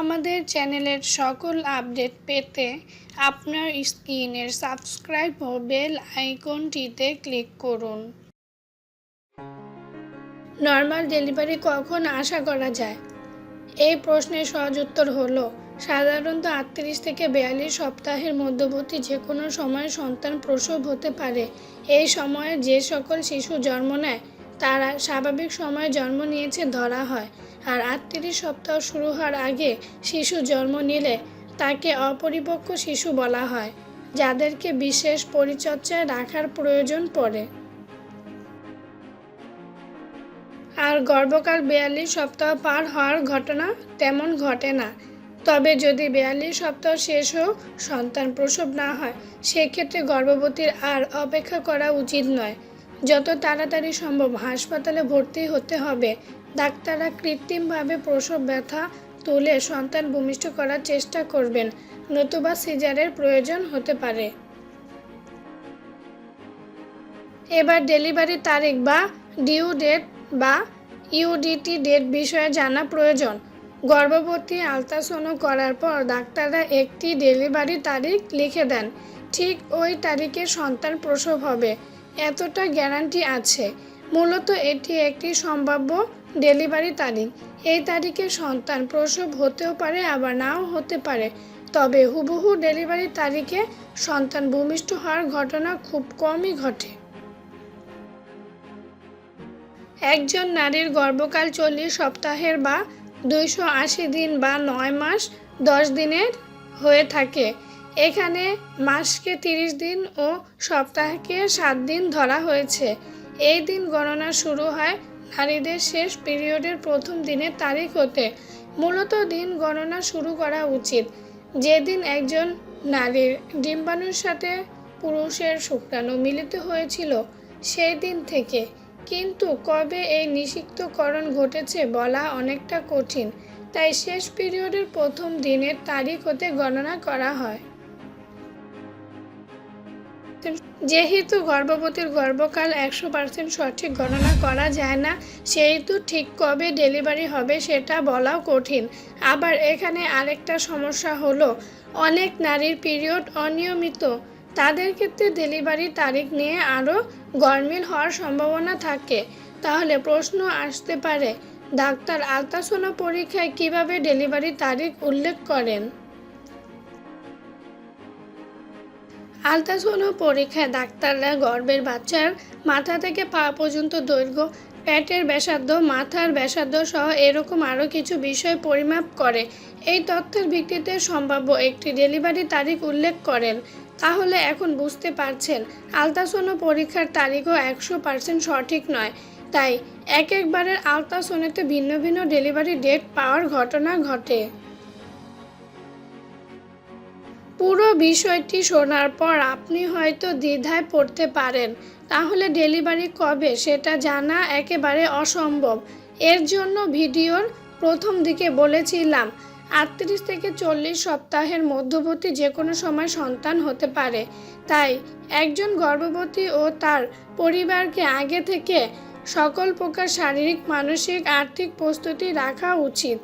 আমাদের চ্যানেলের সকল আপডেট পেতে আপনার স্ক্রিনের সাবস্ক্রাইব ও বেল আইকনটিতে ক্লিক করুন। নর্মাল ডেলিভারি কখন আশা করা যায়? এই প্রশ্নের সহজ উত্তর হলো, সাধারণত আটত্রিশ থেকে বিয়াল্লিশ সপ্তাহের মধ্যবর্তী যে কোনো সময় সন্তান প্রসব হতে পারে। এই সময়ে যে সকল শিশু জন্ম নেয় তারা স্বাভাবিক সময়ে জন্ম নিয়েছে ধরা হয়। আর আটত্রিশ সপ্তাহ শুরু হওয়ার আগে শিশু জন্ম নিলে তাকে অপরিপক্ক শিশু বলা হয়, যাদেরকে বিশেষ পরিচর্যায় রাখার প্রয়োজন পড়ে। আর গর্ভকাল বিয়াল্লিশ সপ্তাহ পার হওয়ার ঘটনা তেমন ঘটে না। তবে যদি বিয়াল্লিশ সপ্তাহ শেষ হোক সন্তান প্রসব না হয়, সেক্ষেত্রে গর্ভবতীর আর অপেক্ষা করা উচিত নয়। যত তাড়াতাড়ি সম্ভব হাসপাতালে ভর্তি হতে হবে। ডাক্তাররা কৃত্রিমভাবে প্রসব ব্যথা তুলে সন্তান ভূমিষ্ঠ করার চেষ্টা করবেন, নতুবা সিজারের প্রয়োজন হতে পারে। এবার ডেলিভারি তারিখ বা ডিউ ডেট বা ইউডিটি ডেট বিষয়ে জানা প্রয়োজন। গর্ভবতী আলট্রাসাউন্ড করার পর ডাক্তাররা একটি ডেলিভারি তারিখ লিখে দেন। ঠিক ওই তারিখে সন্তান প্রসব হবে। এতটা গ্যারান্টি আছে। মূলত এটি একটি সম্ভাব্য ডেলিভারি তারিখ। এই তারিখে সন্তান প্রসব হতেও পারে, আবার নাও হতে পারে। তবে হুবহু ডেলিভারি তারিখে সন্তান ভূমিষ্ঠ হওয়ার ঘটনা খুব কমই ঘটে। একজন নারীর গর্ভকাল চল্লিশ সপ্তাহের বা দুইশো আশি দিন বা নয় মাস দশ দিনের হয়ে থাকে। এখানে মাসকে তিরিশ দিন ও সপ্তাহকে সাত দিন ধরা হয়েছে। এই দিন গণনা শুরু হয় নারীদের শেষ পিরিয়ডের প্রথম দিনের তারিখ হতে। মূলত দিন গণনা শুরু করা উচিত। যেদিন একজন নারীর ডিম্বাণুর সাথে পুরুষের শুক্রাণু মিলিত হয়েছিল, সেই দিন থেকে। কিন্তু কবে এই নিষিক্তকরণ ঘটেছে বলা অনেকটা কঠিন। তাই শেষ পিরিয়ডের প্রথম দিনের তারিখ হতে গণনা করা হয়। যেহেতু গর্ভবতীর গর্ভকাল একশো পার্সেন্ট সঠিক গণনা করা যায় না, সেহেতু ঠিক কবে ডেলিভারি হবে সেটা বলাও কঠিন। আবার এখানে আরেকটা সমস্যা হলো, অনেক নারীর পিরিয়ড অনিয়মিত। তাদের ক্ষেত্রে ডেলিভারি তারিখ নিয়ে আরও গরমিল হওয়ার সম্ভাবনা থাকে। তাহলে প্রশ্ন আসতে পারে, ডাক্তার আলতাসোনা পরীক্ষায় কীভাবে ডেলিভারি তারিখ উল্লেখ করেন? আলট্রাসোনো পরীক্ষায় ডাক্তাররা গর্ভের বাচ্চার মাথা থেকে পা পর্যন্ত দৈর্ঘ্য, পেটের ব্যাসার্ধ, মাথার ব্যাসার্ধ সহ এরকম আরও কিছু বিষয় পরিমাপ করে। এই তথ্যের ভিত্তিতে সম্ভাব্য একটি ডেলিভারি তারিখ উল্লেখ করেন। তাহলে এখন বুঝতে পারছেন, আলট্রাসোনো পরীক্ষার তারিখও একশো পার্সেন্ট সঠিক নয়। তাই এক একবারের আলট্রাসোনোতে ভিন্ন ভিন্ন ডেলিভারি ডেট পাওয়ার ঘটনা ঘটে। পুরো বিষয়টি শোনার পর আপনি হয়তো দ্বিধায় পড়তে পারেন। তাহলে ডেলিভারি কবে সেটা জানা একেবারে অসম্ভব। এর জন্য ভিডিওর প্রথম দিকে বলেছিলাম, আটত্রিশ থেকে চল্লিশ সপ্তাহের মধ্যবর্তী যে কোনো সময় সন্তান হতে পারে। তাই একজন গর্ভবতী ও তার পরিবারকে আগে থেকে সকল প্রকার শারীরিক, মানসিক, আর্থিক প্রস্তুতি রাখা উচিত।